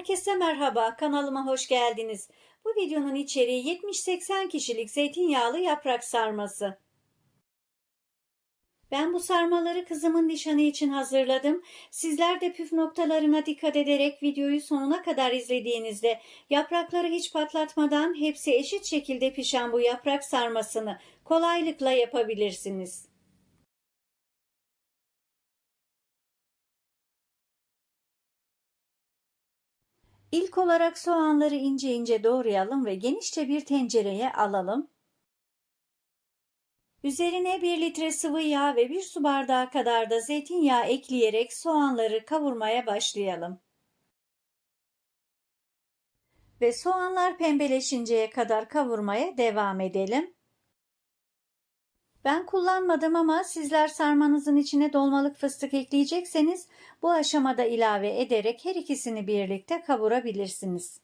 Herkese merhaba, kanalıma hoş geldiniz. Bu videonun içeriği 70-80 kişilik zeytinyağlı yaprak sarması. Ben bu sarmaları kızımın nişanı için hazırladım. Sizler de püf noktalarına dikkat ederek videoyu sonuna kadar izlediğinizde yaprakları hiç patlatmadan hepsi eşit şekilde pişen bu yaprak sarmasını kolaylıkla yapabilirsiniz. İlk olarak soğanları ince ince doğrayalım ve genişçe bir tencereye alalım. Üzerine 1 litre sıvı yağ ve 1 su bardağı kadar da zeytinyağı ekleyerek soğanları kavurmaya başlayalım. Ve soğanlar pembeleşinceye kadar kavurmaya devam edelim. Ben kullanmadım ama sizler sarmanızın içine dolmalık fıstık ekleyecekseniz bu aşamada ilave ederek her ikisini birlikte kavurabilirsiniz.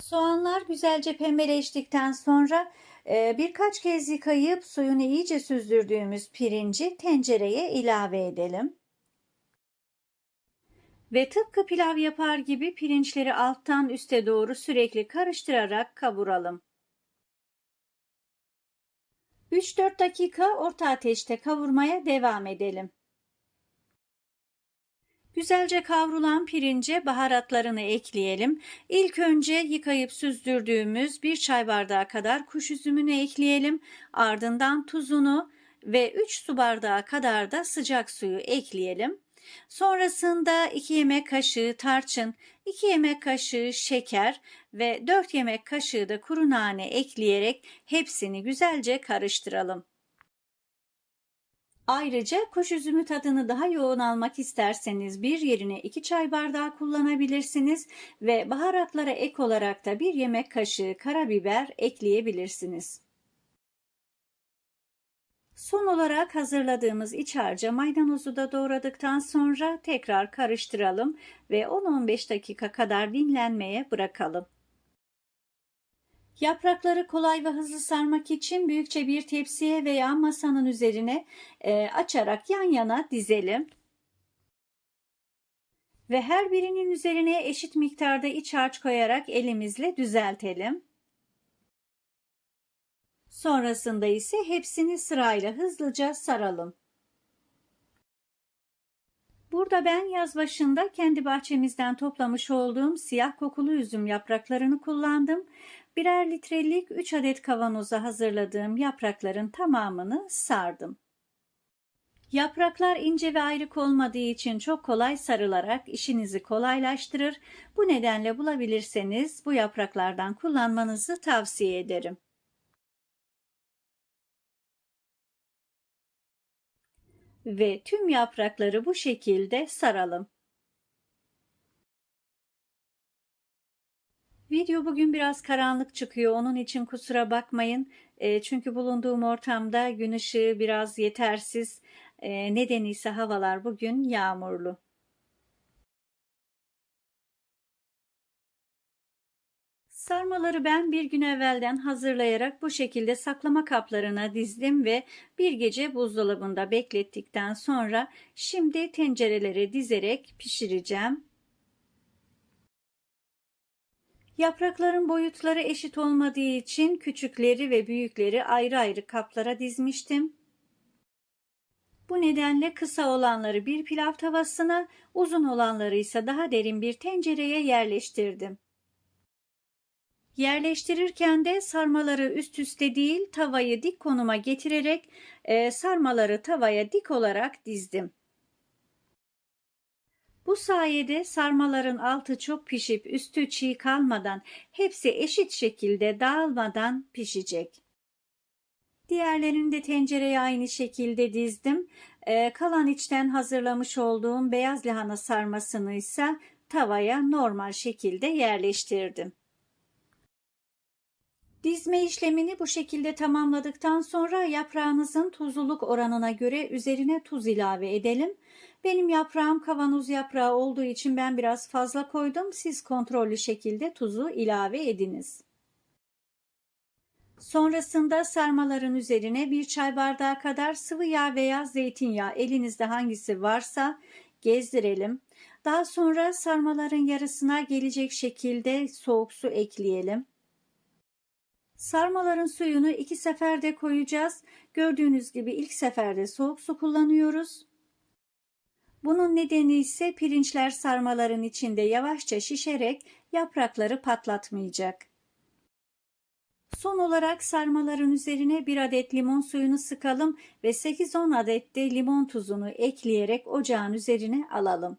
Soğanlar güzelce pembeleştikten sonra e, birkaç kez yıkayıp suyunu iyice süzdürdüğümüz pirinci tencereye ilave edelim. Ve tıpkı pilav yapar gibi pirinçleri alttan üste doğru sürekli karıştırarak kavuralım. 3-4 dakika orta ateşte kavurmaya devam edelim. Güzelce kavrulan pirince baharatlarını ekleyelim. İlk önce yıkayıp süzdürdüğümüz bir çay bardağı kadar kuş üzümünü ekleyelim. Ardından tuzunu ve 3 su bardağı kadar da sıcak suyu ekleyelim. Sonrasında 2 yemek kaşığı tarçın, 2 yemek kaşığı şeker ve 4 yemek kaşığı da kuru nane ekleyerek hepsini güzelce karıştıralım. Ayrıca kuş üzümü tadını daha yoğun almak isterseniz bir yerine 2 çay bardağı kullanabilirsiniz ve baharatlara ek olarak da bir yemek kaşığı karabiber ekleyebilirsiniz. Son olarak hazırladığımız iç harca maydanozu da doğradıktan sonra tekrar karıştıralım ve 10-15 dakika kadar dinlenmeye bırakalım. Yaprakları kolay ve hızlı sarmak için büyükçe bir tepsiye veya masanın üzerine e, açarak yan yana dizelim. Ve her birinin üzerine eşit miktarda iç harç koyarak elimizle düzeltelim. Sonrasında ise hepsini sırayla hızlıca saralım. Burada ben yaz başında kendi bahçemizden toplamış olduğum siyah kokulu üzüm yapraklarını kullandım. Birer litrelik 3 adet kavanoza hazırladığım yaprakların tamamını sardım. Yapraklar ince ve ayrık olmadığı için çok kolay sarılarak işinizi kolaylaştırır. Bu nedenle bulabilirseniz bu yapraklardan kullanmanızı tavsiye ederim. Ve tüm yaprakları bu şekilde saralım. Video bugün biraz karanlık çıkıyor. Onun için kusura bakmayın. E, çünkü bulunduğum ortamda gün ışığı biraz yetersiz. E, nedeni ise havalar bugün yağmurlu. Sarmaları ben bir gün evvelden hazırlayarak bu şekilde saklama kaplarına dizdim ve bir gece buzdolabında beklettikten sonra şimdi tencerelere dizerek pişireceğim. Yaprakların boyutları eşit olmadığı için küçükleri ve büyükleri ayrı ayrı kaplara dizmiştim. Bu nedenle kısa olanları bir pilav tavasına, uzun olanları ise daha derin bir tencereye yerleştirdim. Yerleştirirken de sarmaları üst üste değil tavayı dik konuma getirerek e, sarmaları tavaya dik olarak dizdim. Bu sayede sarmaların altı çok pişip üstü çiğ kalmadan hepsi eşit şekilde dağılmadan pişecek. Diğerlerini de tencereye aynı şekilde dizdim. Ee, kalan içten hazırlamış olduğum beyaz lahana sarmasını ise tavaya normal şekilde yerleştirdim. Dizme işlemini bu şekilde tamamladıktan sonra yaprağınızın tuzluluk oranına göre üzerine tuz ilave edelim. Benim yaprağım kavanoz yaprağı olduğu için ben biraz fazla koydum. Siz kontrollü şekilde tuzu ilave ediniz. Sonrasında sarmaların üzerine bir çay bardağı kadar sıvı yağ veya zeytinyağı elinizde hangisi varsa gezdirelim. Daha sonra sarmaların yarısına gelecek şekilde soğuk su ekleyelim. Sarmaların suyunu iki seferde koyacağız. Gördüğünüz gibi ilk seferde soğuk su kullanıyoruz. Bunun nedeni ise pirinçler sarmaların içinde yavaşça şişerek yaprakları patlatmayacak. Son olarak sarmaların üzerine bir adet limon suyunu sıkalım ve 8-10 adet de limon tuzunu ekleyerek ocağın üzerine alalım.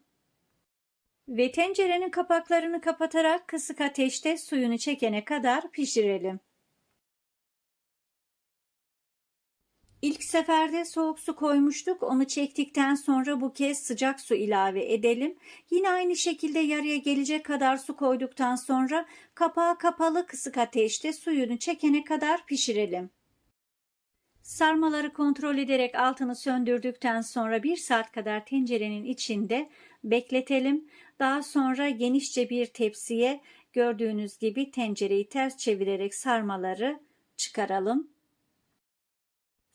Ve tencerenin kapaklarını kapatarak kısık ateşte suyunu çekene kadar pişirelim. İlk seferde soğuk su koymuştuk. Onu çektikten sonra bu kez sıcak su ilave edelim. Yine aynı şekilde yarıya gelecek kadar su koyduktan sonra kapağı kapalı kısık ateşte suyunu çekene kadar pişirelim. Sarmaları kontrol ederek altını söndürdükten sonra bir saat kadar tencerenin içinde bekletelim. Daha sonra genişçe bir tepsiye gördüğünüz gibi tencereyi ters çevirerek sarmaları çıkaralım.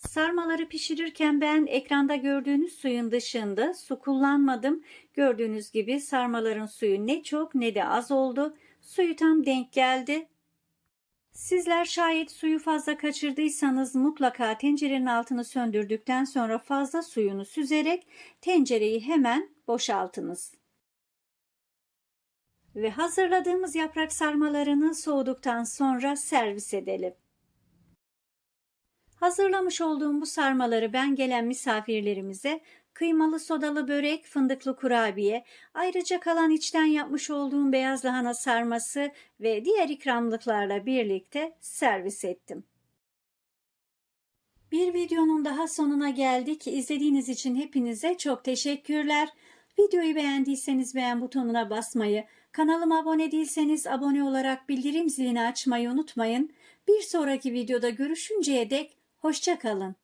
Sarmaları pişirirken ben ekranda gördüğünüz suyun dışında su kullanmadım. Gördüğünüz gibi sarmaların suyu ne çok ne de az oldu. Suyu tam denk geldi. Sizler şayet suyu fazla kaçırdıysanız mutlaka tencerenin altını söndürdükten sonra fazla suyunu süzerek tencereyi hemen boşaltınız. Ve hazırladığımız yaprak sarmalarını soğuduktan sonra servis edelim. Hazırlamış olduğum bu sarmaları ben gelen misafirlerimize kıymalı sodalı börek, fındıklı kurabiye, ayrıca kalan içten yapmış olduğum beyaz lahana sarması ve diğer ikramlıklarla birlikte servis ettim. Bir videonun daha sonuna geldik. İzlediğiniz için hepinize çok teşekkürler. Videoyu beğendiyseniz beğen butonuna basmayı, kanalıma abone değilseniz abone olarak bildirim zilini açmayı unutmayın. Bir sonraki videoda görüşünceye dek Hoşçakalın.